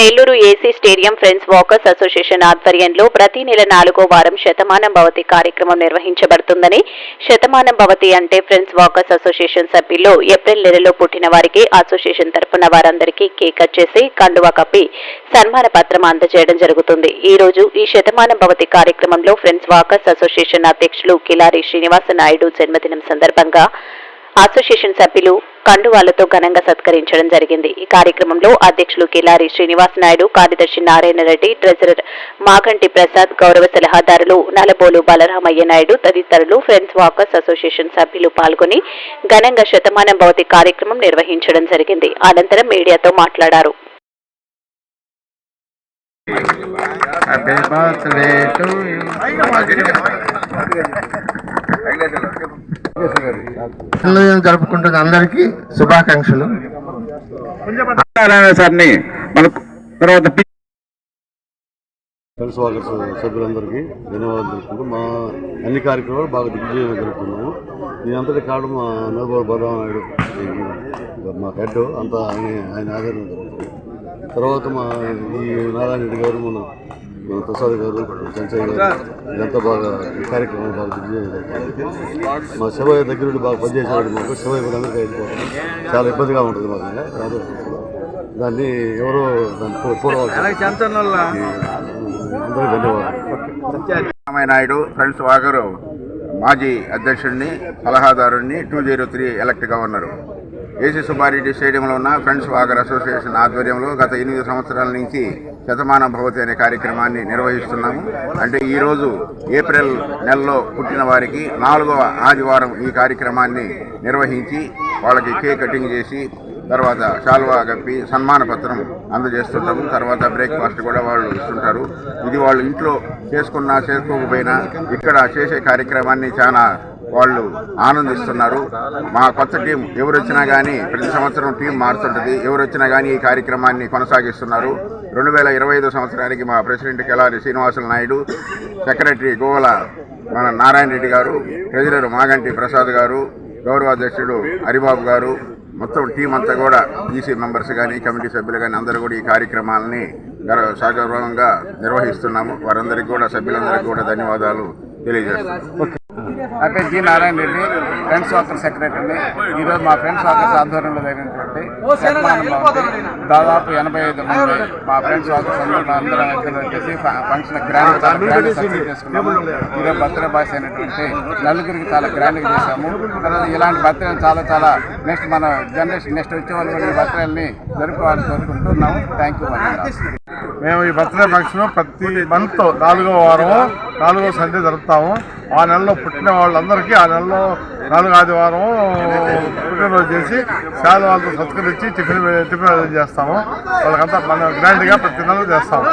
Nellore AC stadium friends walkers association ఆధ్వర్యంలో ప్రతి నెల నాలుగో వారం శతమానం భవతి కార్యక్రమం నిర్వహించబడుతుందని శతమానం భవతి అంటే ఫ్రెండ్స్ వాకర్స్ అసోసియేషన్ సభ్యులు ఏప్రిల్ నెలలో పుట్టిన వారికి అసోసియేషన్ తరపున వారందరికీ కేక్ కట్ చేసి కండువా కప్పి సన్మాన పత్రం అందజేయడం జరుగుతుంది. ఈ రోజు ఈ శతమానం భవతి కార్యక్రమంలో ఫ్రెండ్స్ వాకర్స్ అసోసియేషన్ అధ్యక్షులు కిలారి శ్రీనివాస నాయుడు జన్మదినం సందర్భంగా అసోసియేషన్ సభ్యులు కండువాలతో ఘనంగా సత్కరించడం జరిగింది. ఈ కార్యక్రమంలో అధ్యక్షులు కిలారి శ్రీనివాస్ నాయుడు కార్యదర్శి నారాయణ రెడ్డి ట్రెజరర్ మాగంటి ప్రసాద్ గౌరవ సలహాదారులు నలబోలు బలరామయ్య నాయుడు తదితరులు ఫ్రెండ్స్ వాకర్స్ అసోసియేషన్ సభ్యులు పాల్గొని ఘనంగా శతమానం భవతి కార్యక్రమం నిర్వహించడం జరిగింది. అనంతరం మీడియాతో మాట్లాడారు. జరుపుకుంటున్న అందరికీ శుభాకాంక్షలు. సార్ని తర్వాత ఫ్రెండ్స్ వాకర్స్ సభ్యులందరికీ. ధన్యవాదాలు తెలుపుకుంటూ మా అన్ని కార్యక్రమాలు బాగా దిగ్విజయంగా జరుపుతున్నాము దీని అంతటి కారణం మా నలుగురు బలరామనాయుడు మా హెడ్ అంతా ఆయన ఆయన ఆధారం జరుగుతుంది. తర్వాత మా ఈ నారాయణ రెడ్డి గారు మన ప్రసాద్ గారు సంచయ్ గారు ఇదంతా బాగా ఈ కార్యక్రమం బాగా మా శివయ్య దగ్గరుండి బాగా పనిచేసేవాడు మాకు. శివయ్య కూడా అందరికీ వెళ్ళిపోవడం చాలా ఇబ్బందిగా ఉంటుంది మాకు. రాదు. దాన్ని ఎవరో దాన్ని ధన్యవాదాలు. రామయ్య నాయుడు ఫ్రెండ్స్ వాగరు మాజీ అధ్యక్షుడిని సలహాదారుడిని two zero three elect governor. AC Subbareddy స్టేడియంలో ఉన్న ఫ్రెండ్స్ వాగర్ అసోసియేషన్ ఆధ్వర్యంలో గత ఎనిమిది సంవత్సరాల నుంచి శతమాన భవతి అనే కార్యక్రమాన్ని నిర్వహిస్తున్నాము. అంటే ఈరోజు ఏప్రిల్ నెలలో పుట్టిన వారికి నాలుగవ ఆదివారం ఈ కార్యక్రమాన్ని నిర్వహించి వాళ్ళకి కేక్ కటింగ్ చేసి తర్వాత షాల్వా కప్పి సన్మాన పత్రం అందజేస్తుంటాము. తర్వాత బ్రేక్ఫాస్ట్ కూడా వాళ్ళు ఇస్తుంటారు. ఇది వాళ్ళు ఇంట్లో చేసుకున్నా చేసుకోకపోయినా ఇక్కడ చేసే కార్యక్రమాన్ని చాలా వాళ్ళు ఆనందిస్తున్నారు. మా కొత్త టీం ఎవరు వచ్చినా కానీ ప్రతి సంవత్సరం టీం మారుతుంటుంది. ఎవరు వచ్చినా కానీ ఈ కార్యక్రమాన్ని కొనసాగిస్తున్నారు. రెండు వేల ఇరవై ఐదు సంవత్సరానికి మా ప్రెసిడెంట్ కెలారి శ్రీనివాసులు నాయుడు సెక్రటరీ గోవల మన నారాయణ రెడ్డి గారు ట్రెజరర్ మాగంటి ప్రసాద్ గారు గౌరవాధ్యక్షుడు హరిబాబు గారు మొత్తం టీం అంతా కూడా ఈసీ మెంబర్స్ కానీ కమిటీ సభ్యులు కానీ అందరూ కూడా ఈ కార్యక్రమాలని గౌరవ సగౌరవంగా నిర్వహిస్తున్నాము. వారందరికీ కూడా సభ్యులందరికీ కూడా ధన్యవాదాలు తెలియజేస్తున్నాం నా పేరు G Narayana Reddy friends walker సెక్రటరీని ఈరోజు మా ఫ్రెండ్స్ వాకర్స్ ఆధ్వర్యంలో జరిగినటువంటి ఉంది. దాదాపు ఎనభై ఐదు మంది మా ఫ్రెండ్స్ వాకర్స్ అందరూ అందరం వచ్చేసి ఫంక్షన్ గ్రాండ్ చాలా గ్రాండ్ సక్సెస్ చేసుకున్నాము. ఈరోజు బర్త్డే బాయ్స్ అయినటువంటి నలుగురికి చాలా గ్రాండ్గా చేశాము. తర్వాత ఇలాంటి బర్త్డే చాలా చాలా నెక్స్ట్ మన జనరేషన్ నెక్స్ట్ వచ్చే వాళ్ళు కూడా ఈ బర్త్డేని జరుపుకోవాలని కోరుకుంటున్నాము. థ్యాంక్ యూ మేము ఈ బర్త్డే ఫంక్షన్ ప్రతి మంత్ నాలుగో వారం నాలుగో సండే జరుపుతాము. ఆ నెలలో పుట్టిన వాళ్ళందరికీ ఆ నెలలో నాలుగు ఆదివారం పుట్టినరోజు చేసి పేద వాళ్ళతో సత్కరించి టిఫిన్ టిఫిన్ చేస్తాము. వాళ్ళకంతా మనం గ్రాండ్గా ప్రతి నెల చేస్తాము.